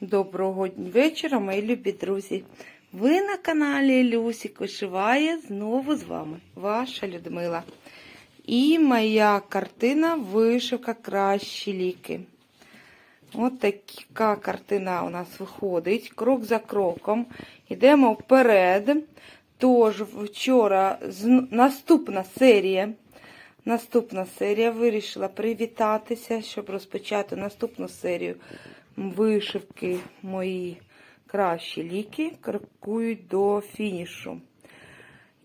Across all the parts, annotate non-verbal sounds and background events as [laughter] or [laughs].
Доброго вечора, мої любі друзі. Ви на каналі Люсік вишиває знову з вами, ваша Людмила. І моя картина вишивка кращі ліки. От така картина у нас виходить. Крок за кроком. Йдемо вперед. Тож вчора наступна серія. Наступна серія вирішила привітатися, щоб розпочати наступну серію вишивки мої кращі ліки крокують до фінішу.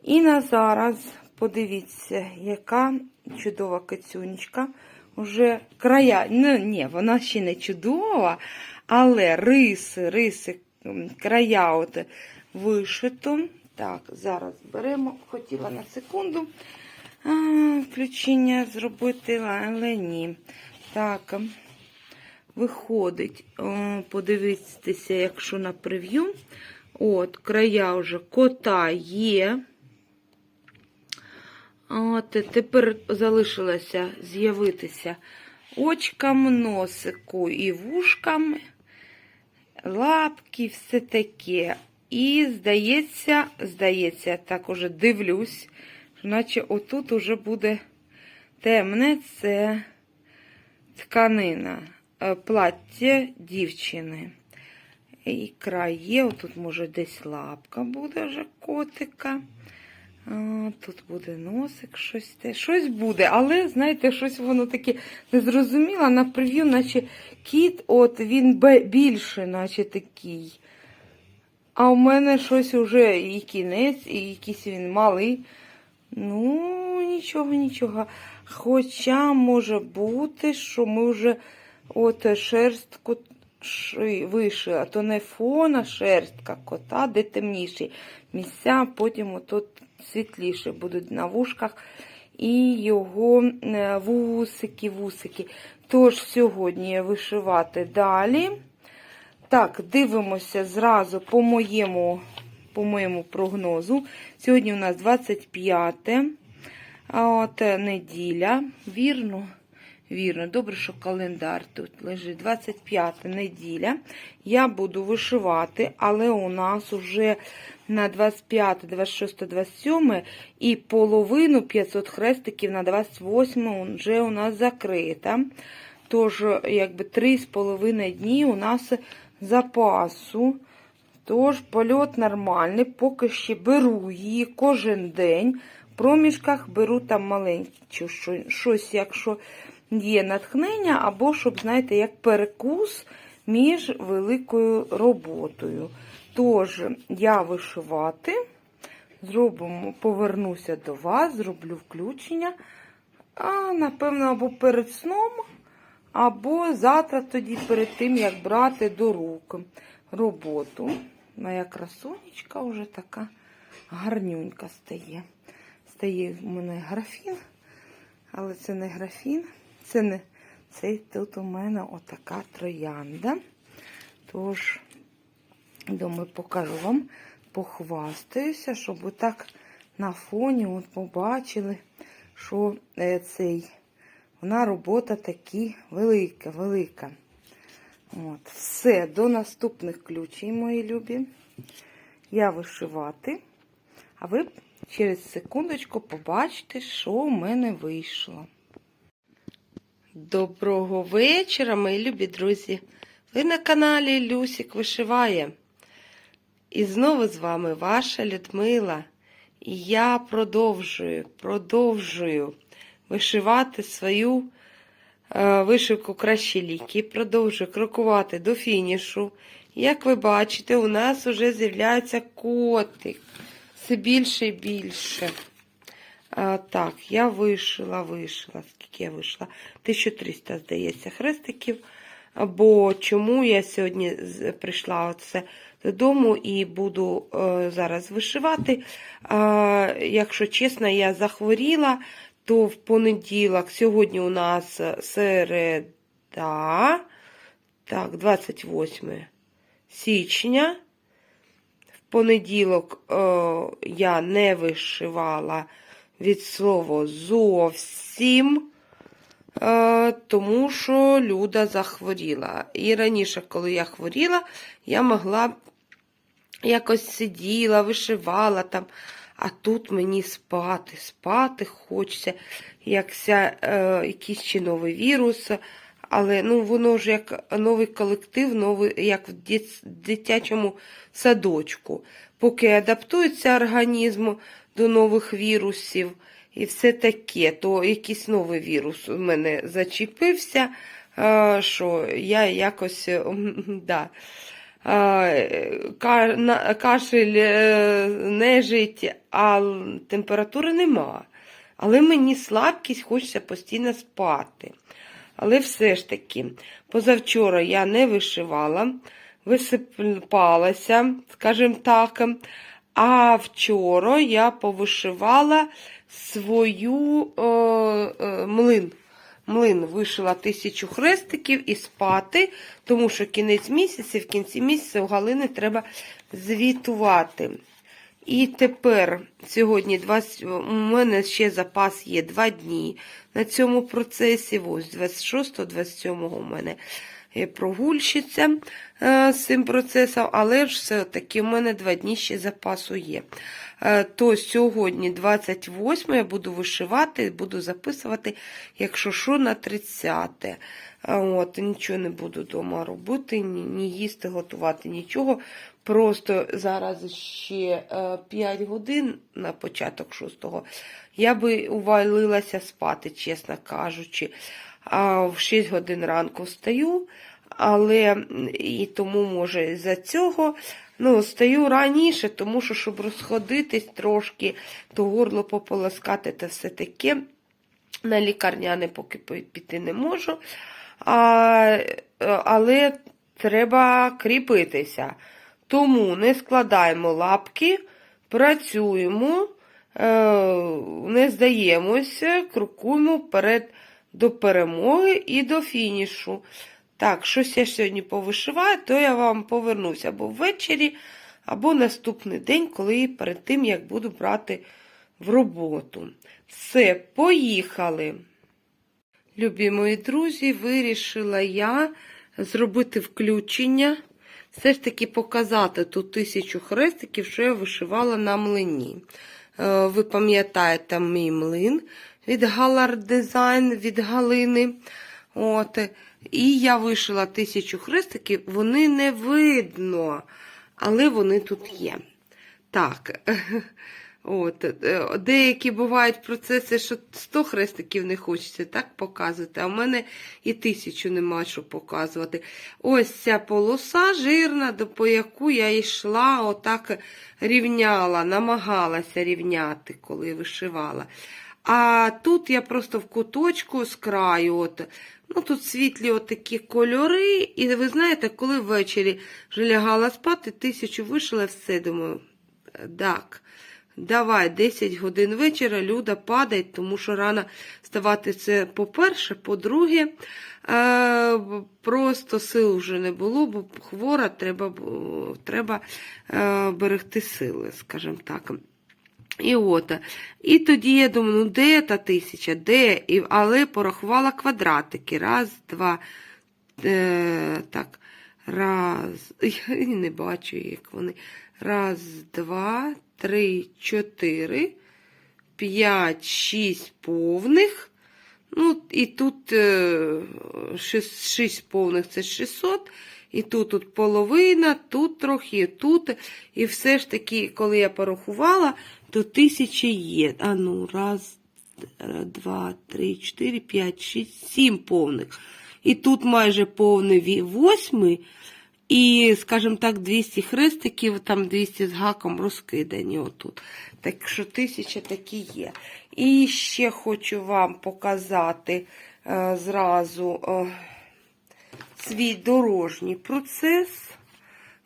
І на зараз подивіться, яка чудова кицюнечка. Уже края, ну ні, вона ще не чудова, але риси, риси, края от вишито. Так, зараз беремо, хотіла на секунду а, включення зробити, але ні. Так, виходить, о, подивіться, якщо на прев'ю. От, края вже кота є. От, тепер залишилося з'явитися очкам, носику і вушкам, лапки, все таке. І здається, здається, так уже дивлюсь, наче отут уже буде темне, це тканина, е, плаття дівчини. І край є, отут може десь лапка буде вже котика. Тут буде носик, щось те. Щось буде, але, знаєте, щось воно таке незрозуміло. На прев'ю, наче кіт, от він більше, наче такий. А у мене щось уже і кінець, і якийсь він малий. Ну, нічого, нічого. Хоча може бути, що ми вже от шерстку ши- вишили, а то не фон, а шерстка кота, де темніші місця, потім отут світліше будуть на вушках. І його е, вусики, вусики. Тож сьогодні вишивати далі. Так, дивимося зразу по моєму, по моєму прогнозу. Сьогодні у нас 25 от е, неділя. Вірно? Вірно, добре, що календар тут лежить. 25 неділя. Я буду вишивати, але у нас вже на 25, 26, 27 і половину 500 хрестиків на 28 вже у нас закрита. Тож, якби 3,5 дні у нас запасу. Тож, польот нормальний, поки ще беру її кожен день. В проміжках беру там маленьку щось, якщо є натхнення, або щоб, знаєте, як перекус між великою роботою. Тож, я вишивати, зробимо, повернуся до вас, зроблю включення. А, напевно, або перед сном, або завтра тоді перед тим, як брати до рук роботу. Моя красунечка вже така гарнюнька стає. Стає в мене графін, але це не графін, це не це тут у мене отака троянда. Тож, думаю, покажу вам, похвастаюся, щоб ви так на фоні от побачили, що е, цей, вона робота такі велика, велика. От, все, до наступних ключей, мої любі. Я вишивати, а ви через секундочку побачите, що у мене вийшло. Доброго вечора, мої любі друзі. Ви на каналі Люсік Вишиває. І знову з вами ваша Людмила. І я продовжую, продовжую вишивати свою е, вишивку кращі ліки. Продовжую крокувати до фінішу. Як ви бачите, у нас вже з'являється котик. Все більше і більше. А, так, я вишила, вишила. Скільки я вишила? 1300, здається, хрестиків. Бо чому я сьогодні прийшла оце додому і буду е, зараз вишивати. А, якщо чесно, я захворіла, то в понеділок, сьогодні у нас середа, так, 28 січня. В понеділок е, я не вишивала від слова зовсім. Е, тому що Люда захворіла. І раніше, коли я хворіла, я могла якось сиділа, вишивала там. А тут мені спати, спати хочеться, якся, е, якийсь чи новий вірус. Але ну, воно ж як новий колектив, новий, як в дитячому садочку. Поки адаптується організм до нових вірусів і все таке, то якийсь новий вірус у мене зачепився, що я якось [laughs] да, кашель, е, нежить, а температури нема. Але мені слабкість, хочеться постійно спати. Але все ж таки, позавчора я не вишивала, висипалася, скажімо так. А вчора я повишивала свою е, е, млин. Млин вишила тисячу хрестиків і спати, тому що кінець місяця, в кінці місяця у Галини треба звітувати. І тепер сьогодні 20, у мене ще запас є 2 дні на цьому процесі. Ось 26-27 у мене прогульщиця е, з цим процесом, але ж все-таки у мене 2 дні ще запасу є. Е, то сьогодні, 28 я буду вишивати, буду записувати, якщо що, на 30. Е, От, нічого не буду вдома робити, ні, ні їсти, готувати, нічого. Просто зараз ще 5 годин на початок 6-го я би увалилася спати, чесно кажучи. А в 6 годин ранку встаю, але і тому, може, за цього ну, стаю раніше, тому що, щоб розходитись трошки, то горло пополоскати та все таке. На лікарняне поки піти не можу. А, е, але треба кріпитися. Тому не складаємо лапки, працюємо, е, не здаємося, крокуємо вперед до перемоги і до фінішу. Так, щось я сьогодні повишиваю, то я вам повернуся або ввечері, або наступний день, коли перед тим, як буду брати в роботу. Все, поїхали. Любі мої друзі, вирішила я зробити включення, все ж таки показати ту тисячу хрестиків, що я вишивала на млині. Е, Ви пам'ятаєте мій млин від Галар Дизайн від Галини. От. І я вишила тисячу хрестиків, вони не видно, але вони тут є. Так. [laughs] От, деякі бувають процеси, що 100 хрестиків не хочеться так показувати, а в мене і тисячу нема що показувати. Ось ця полоса жирна, по яку я йшла, отак рівняла, намагалася рівняти, коли вишивала. А тут я просто в куточку з краю. От, ну Тут світлі такі кольори. І ви знаєте, коли ввечері вже лягала спати, тисячу вишила, все думаю. Так. Давай, 10 годин вечора, Люда падає, тому що рано вставати це по-перше, по-друге, е, просто сил вже не було, бо хвора, треба, треба е, берегти сили, скажімо так. І от. І тоді я думаю, ну де та тисяча, де? І, але порахувала квадратики. Раз, два, е, так, раз. [laughs] Я не бачу, як вони. Раз, два, три, чотири, п'ять, шість повних. Ну, і тут е, шість, шість повних це 600. І тут, тут половина, тут трохи, тут. І все ж таки, коли я порахувала, то тисячі є. А ну, раз, два, три, чотири, п'ять, шість, сім повних. І тут майже повний восьмий. І, скажімо так, 200 хрестиків, там 200 з гаком розкидані отут. Так що тисяча такі є. І ще хочу вам показати е, зразу е, свій дорожній процес.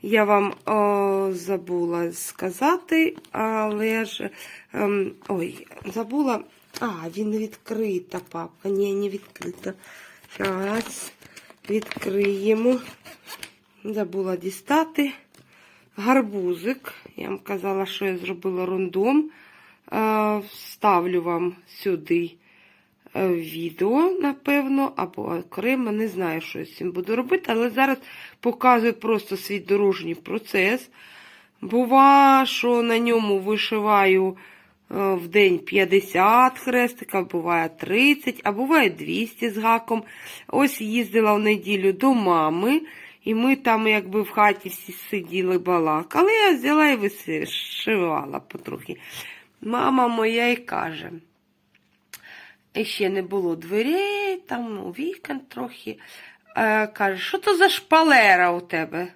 Я вам е, забула сказати, але ж. ем, ой, забула. А, він відкрита, папка. Ні, не відкрита. Зараз відкриємо. Забула дістати. Гарбузик. Я вам казала, що я зробила рундом. Е, Вставлю вам сюди відео, напевно, або окремо, не знаю, що я з цим буду робити, але зараз показую просто свій дорожній процес. Бува, що на ньому вишиваю е, в день 50 хрестика, буває 30, а буває 200 з гаком. Ось їздила в неділю до мами, і ми там якби в хаті всі сиділи балакали. Я взяла і вишивала потрохи. Мама моя і каже, ще не було дверей, там ну, вікон трохи. Е, каже, що то за шпалера у тебе?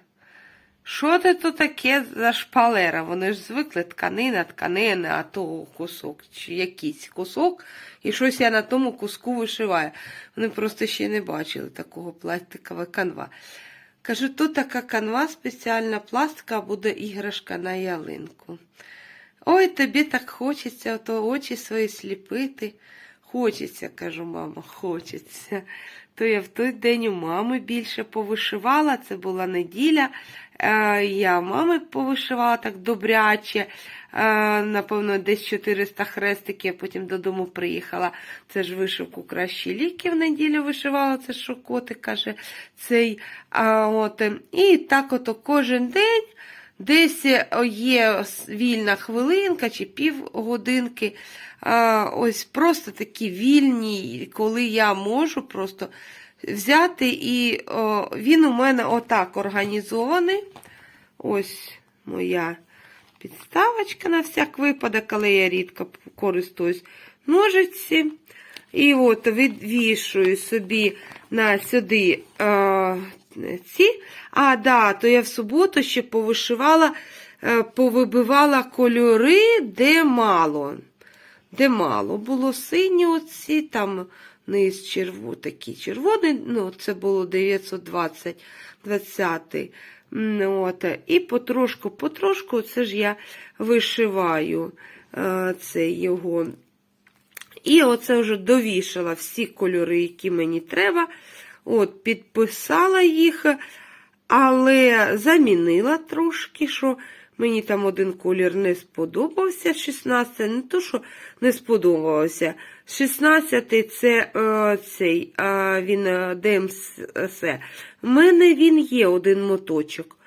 Що це то таке за шпалера? Вони ж звикли тканина, тканина, а то кусок, чи якийсь кусок, і щось я на тому куску вишиваю. Вони просто ще не бачили такого пластикового канва. Кажу, то така канва спеціальна пластика, буде іграшка на ялинку. Ой, тобі так хочеться, ото очі свої сліпити. Хочеться, кажу, мама, хочеться. То я в той день у мами більше повишивала, це була неділя. Е, я мами повишивала так добряче. Е, напевно, десь 400 хрестиків, потім додому приїхала. Це ж вишивку кращі ліки в неділю вишивала, це що котик каже цей. А, от, і так ото кожен день. Десь є вільна хвилинка чи півгодинки. Ось просто такі вільні, коли я можу просто взяти, і він у мене отак організований. Ось моя підставочка на всяк випадок, але я рідко користуюсь ножиці. І от відвішую собі на сюди е, ці. А, да, то я в суботу ще повишивала, е, повибивала кольори, де мало. Де мало. Було сині оці, там низ черво, такі червоний, ну, це було 920 20 От, І потрошку, потрошку, це ж я вишиваю е, це його. І оце вже довішала всі кольори, які мені треба. От, Підписала їх, але замінила трошки, що мені там один колір не сподобався. 16 не то, що не сподобався. 16 це е, цей, е, він ДМС. У мене він є один моточок.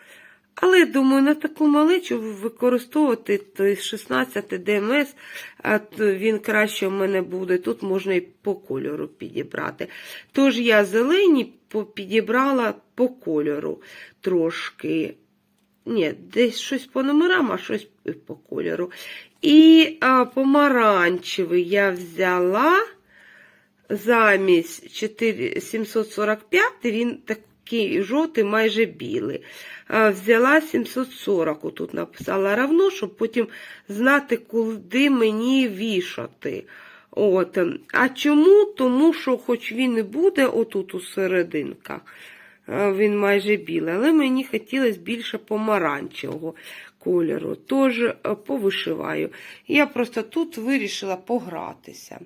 Але, думаю, на таку маличу використовувати той 16 ДМС, а він краще в мене буде. Тут можна і по кольору підібрати. Тож я зелені підібрала по кольору трошки. Ні, десь щось по номерам, а щось по кольору. І а, помаранчевий я взяла замість 4, 745, він жовтий, майже білий. Взяла 740, тут написала равно, щоб потім знати, куди мені вішати. От. А чому? Тому що, хоч він і буде отут у серединках, він майже білий, але мені хотілося більше помаранчевого кольору. Тож повишиваю. Я просто тут вирішила погратися.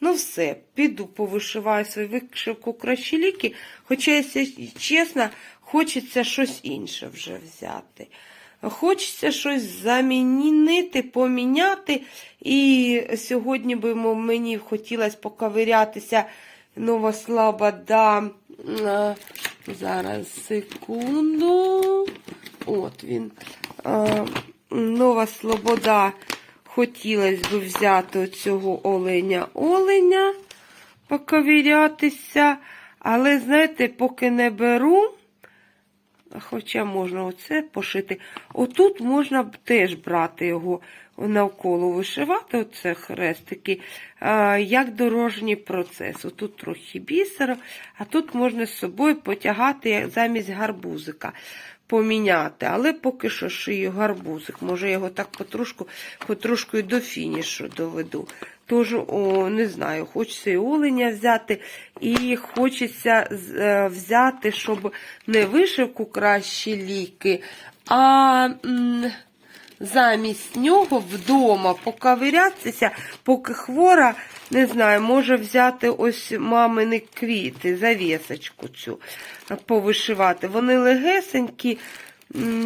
Ну, все, піду повишиваю свою вишивку кращі ліки, хоча, якщо чесно, хочеться щось інше вже взяти. Хочеться щось замінити, поміняти. І сьогодні би мені хотілося поковирятися нова слобода. Зараз секунду. От він. Нова Слобода. Хотілося б взяти цього оленя оленя, поковірятися. Але, знаєте, поки не беру, хоча можна оце пошити. Отут можна б теж брати його навколо вишивати, оце хрестики, як дорожній процес. Отут трохи бісера, а тут можна з собою потягати замість гарбузика. Поміняти, але поки що шию гарбузик. Може, я його так потрошку потрошку і до фінішу доведу. Тож, о, не знаю, хочеться і оленя взяти, і хочеться е, взяти, щоб не вишивку кращі ліки, а м, замість нього вдома поковирятися, поки хвора, не знаю, може взяти ось мамини квіти, завісочку цю повишивати. Вони легесенькі,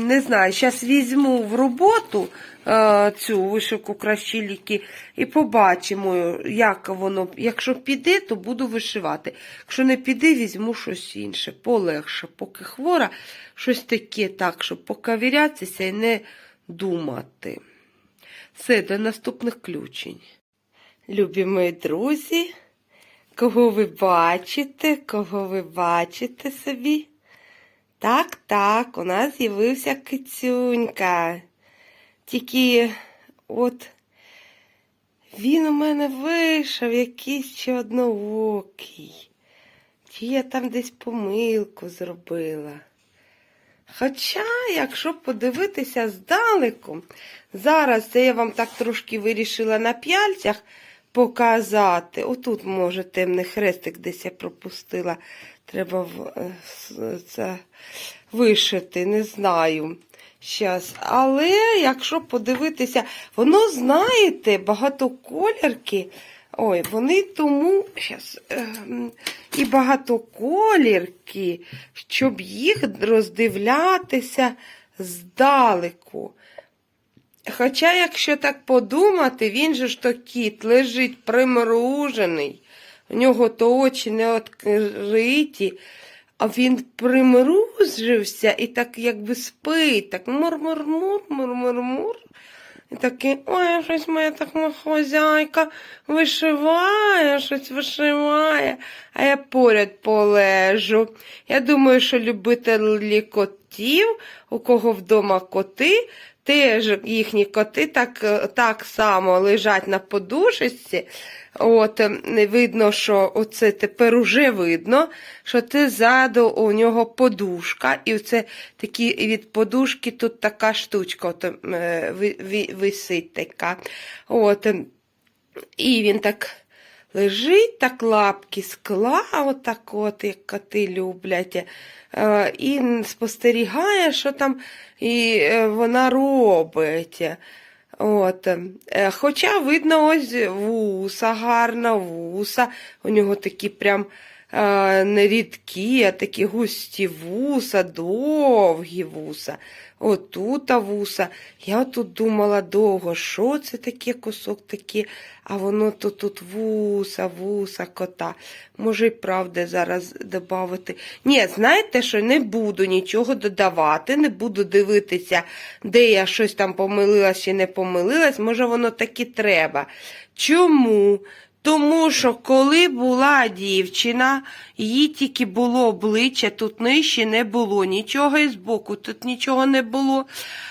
не знаю, зараз візьму в роботу е, цю вишивку кращі ліки і побачимо, як воно. Якщо піде, то буду вишивати. Якщо не піде, візьму щось інше, полегше, поки хвора, щось таке так, щоб покавірятися і не думати. Все, до наступних включень. Любі мої друзі, кого ви бачите, кого ви бачите собі? Так, так, у нас з'явився кицюнька. Тільки от він у мене вийшов якийсь ще одноокий. Чи я там десь помилку зробила? Хоча, якщо подивитися здалеку, зараз це я вам так трошки вирішила на п'яльцях показати. Отут, може, темний хрестик десь я пропустила. Треба е, це вишити, не знаю. Щас. Але якщо подивитися, воно, знаєте, багатоколірки. Ой, вони тому щас, ем, і багатоколірки, щоб їх роздивлятися здалеку. Хоча, якщо так подумати, він же ж то кіт лежить примружений, у нього то очі не відкриті, а він примружився і так якби спить, так мур-мур-мур, мур-мур-мур. І такий, ой, щось моя так хозяйка вишиває, щось вишиває, а я поряд полежу. Я думаю, що любителі котів, у кого вдома коти, теж їхні коти так, е, так само лежать на подушечці. От, е, не видно, що оце тепер уже видно, що це ззаду у нього подушка, і це такі від подушки тут така штучка от, е, ви- ви- висить така. От, е, і він так лежить, так лапки скла, отак от, як коти люблять, е, і спостерігає, що там і е, вона робить. От. е, Хоча видно ось вуса, гарна вуса. У нього такі прям не рідкі, а такі густі вуса, довгі вуса. Отут вуса. Я тут думала довго, що це таке кусок таке, а воно то тут вуса, вуса, кота. Може, і правда зараз додати. Ні, знаєте, що не буду нічого додавати, не буду дивитися, де я щось там помилилась чи не помилилась. Може, воно так і треба. Чому? Тому що коли була дівчина, її тільки було обличчя, тут нижче не було нічого і збоку, тут нічого не було.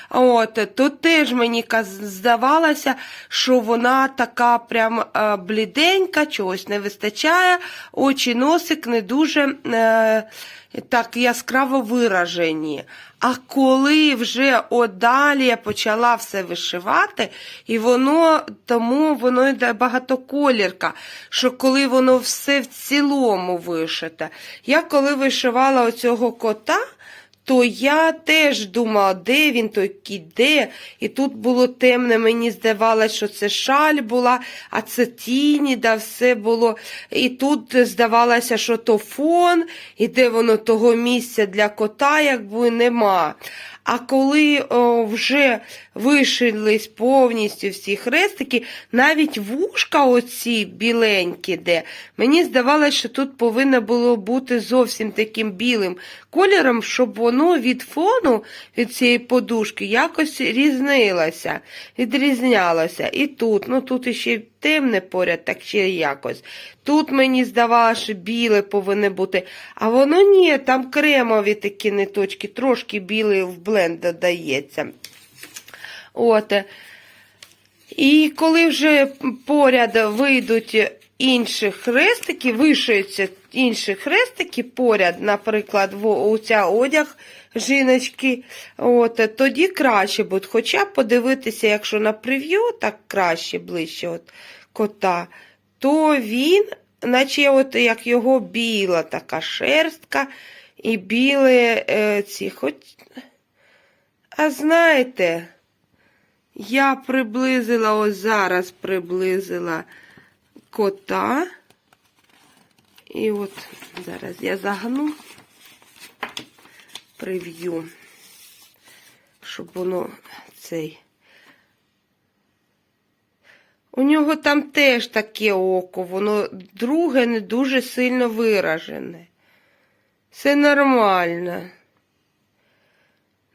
От, то теж мені здавалося, що вона така прям е, бліденька, чогось не вистачає, очі, носик не дуже е, так яскраво виражені. А коли вже одалі почала все вишивати, і воно тому воно йде багатоколірка, що коли воно все в цілому вишите. Я коли вишивала оцього кота, то я теж думала, де він той де. І тут було темне, мені здавалося, що це шаль була, а це тіні, да все було. І тут здавалося, що то фон, і де воно того місця для кота, якби нема. А коли о, вже вишились повністю всі хрестики, навіть вушка оці біленькі, де, мені здавалося, що тут повинно було бути зовсім таким білим кольором, щоб воно від фону, від цієї подушки, якось різнилося, відрізнялося. І тут, ну тут іще темне поряд, так ще якось. Тут мені здавалося, що біле повинно бути, а воно ні, там кремові такі ниточки, трошки білий в бленд додається. От. І коли вже поряд вийдуть інші хрестики, вишиються інші хрестики поряд, наприклад, в оця одяг жіночки, от, тоді краще буде. Хоча подивитися, якщо на прев'ю, так краще, ближче от, кота, то він, наче от як його біла така шерстка і біле е, ці, хоч. А знаєте, я приблизила, ось зараз приблизила кота. І от зараз я загну, прив'ю. щоб воно цей. У нього там теж таке око, воно друге не дуже сильно виражене. Все нормально.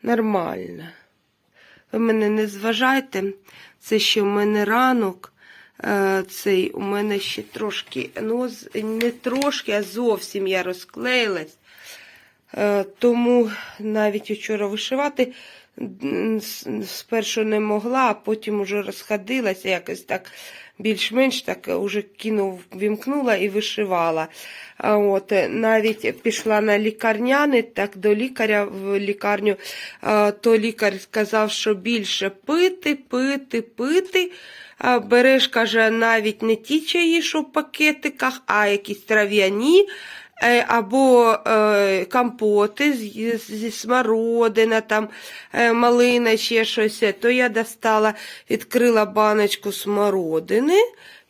Нормально. Ви мене не зважайте, це ще в мене ранок. Е, Цей у мене ще трошки, ну, не трошки, а зовсім я розклеїлась. Е, Тому навіть вчора вишивати спершу не могла, а потім уже розходилася, якось так більш-менш так уже кинув, вімкнула і вишивала. От навіть пішла на лікарняни, так до лікаря в лікарню, то лікар сказав, що більше пити, пити, пити. Береш, каже, навіть не ті чаї, що в пакетиках, а якісь трав'яні. Е, або е, компоти зі, смородина, там, е, малина, ще щось, то я достала, відкрила баночку смородини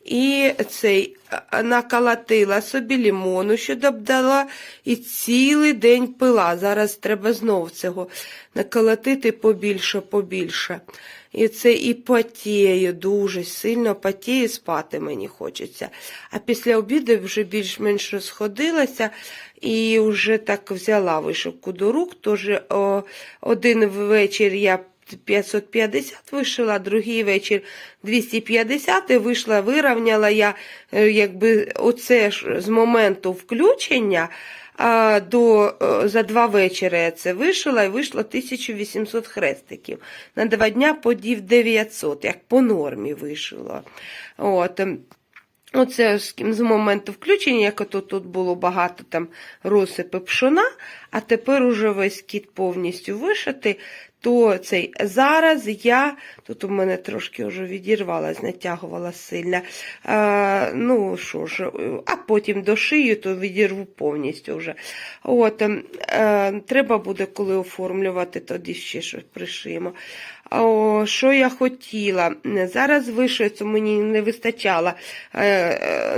і цей наколотила собі лімону, що додала, і цілий день пила. Зараз треба знов цього наколотити побільше, побільше. І це і потію, дуже сильно потію, спати мені хочеться. А після обіду вже більш-менш розходилася і вже так взяла вишивку до рук. Тож о, один вечір я 550 вишила, другий вечір 250 і вийшла, вирівняла я е, якби оце ж з моменту включення. А до, е, за два вечори я це вишила і вийшло 1800 хрестиків. На два дня подів 900, як по нормі вишила. От. ем, Оце з моменту включення, як ото тут було багато там розсипи пшона, а тепер уже весь кіт повністю вишитий, то цей зараз я, тут у мене трошки вже відірвалась, натягувала сильно. А, ну що ж, а потім до шию, то відірву повністю вже. От, ем, е, треба буде, коли оформлювати, тоді ще щось пришиємо. О, що я хотіла? Зараз вишивцю мені не вистачало е,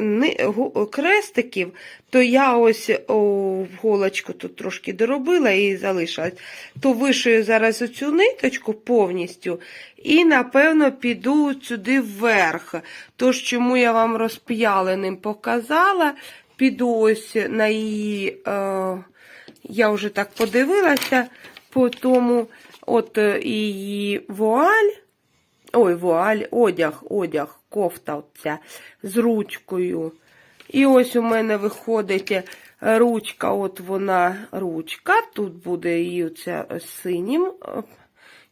е, крестиків, то я ось о, голочку тут трошки доробила і залишилась. То вишию зараз оцю ниточку повністю і, напевно, піду сюди вверх. Тож, чому я вам розп'яленим показала, піду ось на її, е, я вже так подивилася, по тому от е, її вуаль, ой, вуаль, одяг, одяг, кофта оця з ручкою. І ось у мене виходить е, ручка, от вона ручка, тут буде її оця е, синім, е,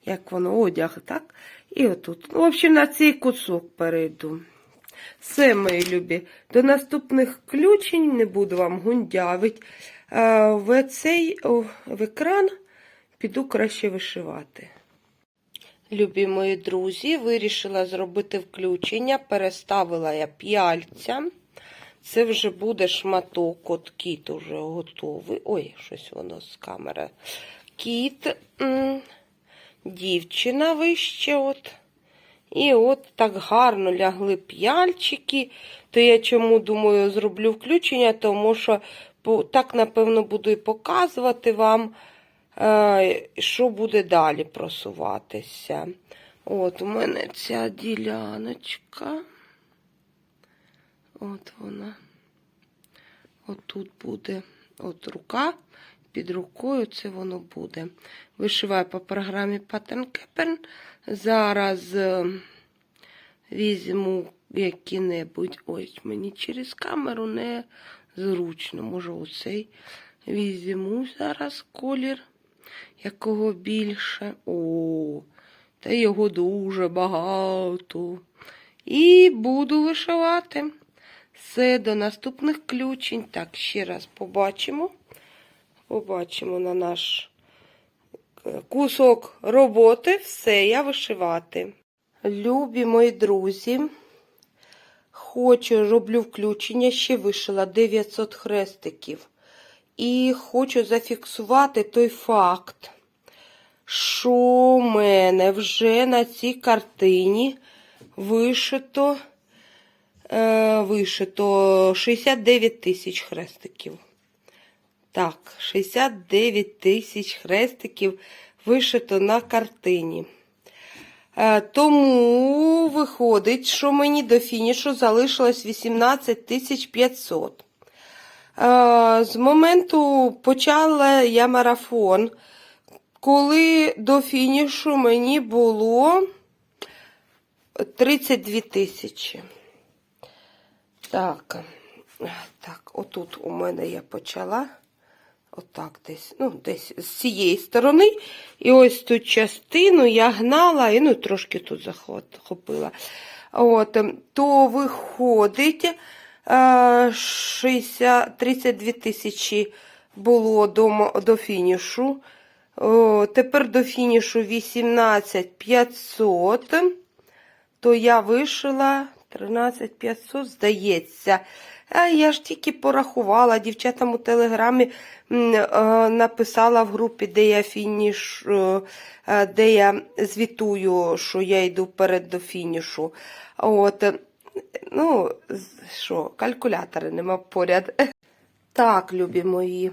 як воно, одяг, так? І отут. В общем, на цей кусок перейду. Все, мої любі. До наступних включень не буду вам гундявить. Е, В цей в екран піду краще вишивати. Любі мої друзі, вирішила зробити включення, переставила я п'яльця. Це вже буде шматок, от кіт уже готовий. Ой, щось воно з камери. Кіт, дівчина вище. от. І от так гарно лягли п'яльчики. То я чому думаю, зроблю включення, тому що так, напевно, буду і показувати вам, що буде далі просуватися. От у мене ця діляночка. От вона. От тут буде от рука. Під рукою це воно буде. Вишиваю по програмі Pattern Capern. Зараз е, візьму які-небудь. Ось мені через камеру не зручно. Може, оцей візьму зараз колір, якого більше. О, та його дуже багато. І буду вишивати. Все, до наступних включень. Так, ще раз побачимо. Побачимо на наш е, кусок роботи. Все, я вишивати. Любі мої друзі, хочу, роблю включення, ще вишила 900 хрестиків. І хочу зафіксувати той факт, що в мене вже на цій картині вишито, е, вишито 69 тисяч хрестиків. Так, 69 тисяч хрестиків вишито на картині. Е, Тому виходить, що мені до фінішу залишилось 18 тисяч 500. Е, З моменту почала я марафон, коли до фінішу мені було 32 тисячі. Так, так, отут у мене я почала. Отак десь, ну, десь з цієї сторони. І ось ту частину я гнала і ну, трошки тут захопила. От, то виходить 60, 32 тисячі було до, до фінішу. Тепер до фінішу 18 500 то я вишила 13 500, здається. А я ж тільки порахувала, дівчатам у телеграмі е, написала в групі, де я фініш, е, е, де я звітую, що я йду вперед до фінішу. От, е, ну, що, калькулятори нема поряд. [laughs] Так, любі мої.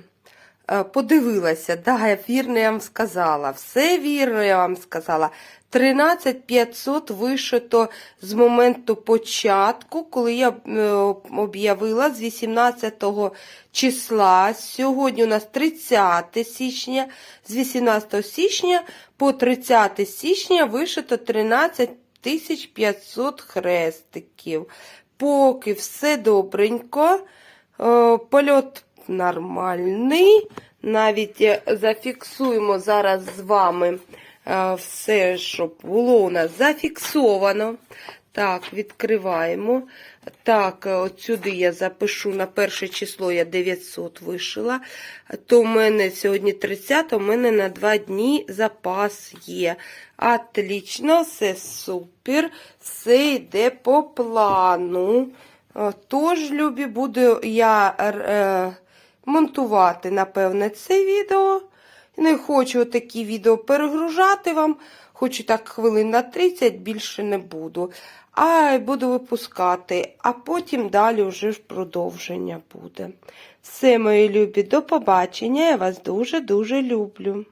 Е, Подивилася, да, я вірно я вам сказала. Все вірно я вам сказала. 13 500 вишито з моменту початку, коли я е, об'явила з 18 числа. Сьогодні у нас 30 січня, з 18 січня по 30 січня вишито 13 500 хрестиків. Поки все добренько. Е, Польот нормальний. Навіть е, зафіксуємо зараз з вами е, все, що було у нас зафіксовано. Так, відкриваємо. Так, е, от сюди я запишу на перше число я 900 вишила. То в мене сьогодні 30, у мене на 2 дні запас є. Отлично, все супер. Все йде по плану. Е, Тож, любі, буду я е, монтувати, напевне, це відео. Не хочу такі відео перегружати вам. Хочу так хвилин на 30, більше не буду. А буду випускати, а потім далі вже ж продовження буде. Все, мої любі, до побачення. Я вас дуже-дуже люблю.